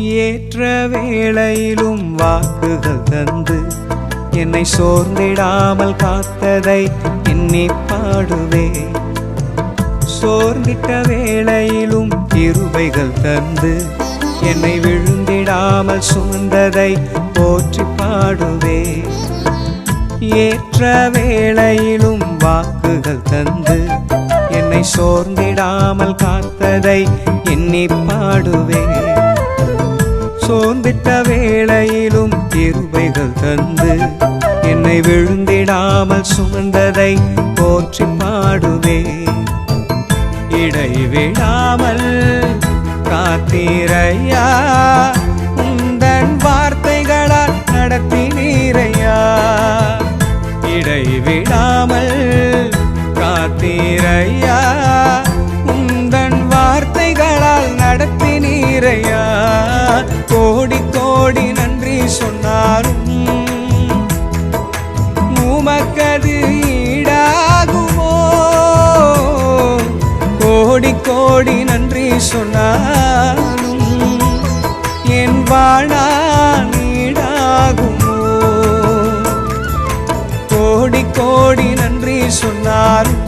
ஏற்ற வேளையிலும் வாக்குகள் தந்து என்னை சோர்ந்திடாமல் காத்ததை எண்ணி பாடுவே. சோர்ந்திட்ட வேளையிலும் இருவைகள் தந்து என்னை விழுந்திடாமல் சுமந்ததை போற்றி பாடுவே. ஏற்ற வேளையிலும் வாக்குகள் தந்து என்னை சோர்ந்திடாமல் காத்ததை எண்ணி பாடுவேன் சோர்ந்திட்ட வேளையிலும் கிருபைகள் தந்து என்னை விழுந்திடாமல் சுமந்ததை போற்றி பாடுவே இடைவிடாமல் காத்தீரையா உந்தன் வார்த்தைகளால் நடத்தினீரையா. இடைவிடாமல் விடாமல் சொன்னாலும் உமக்கது ஈடாகுமோ? கோடி கோடி நன்றி சொன்னாலும் என் வாழா ஈடாகுமோ? கோடி கோடி நன்றி சொன்னாலும்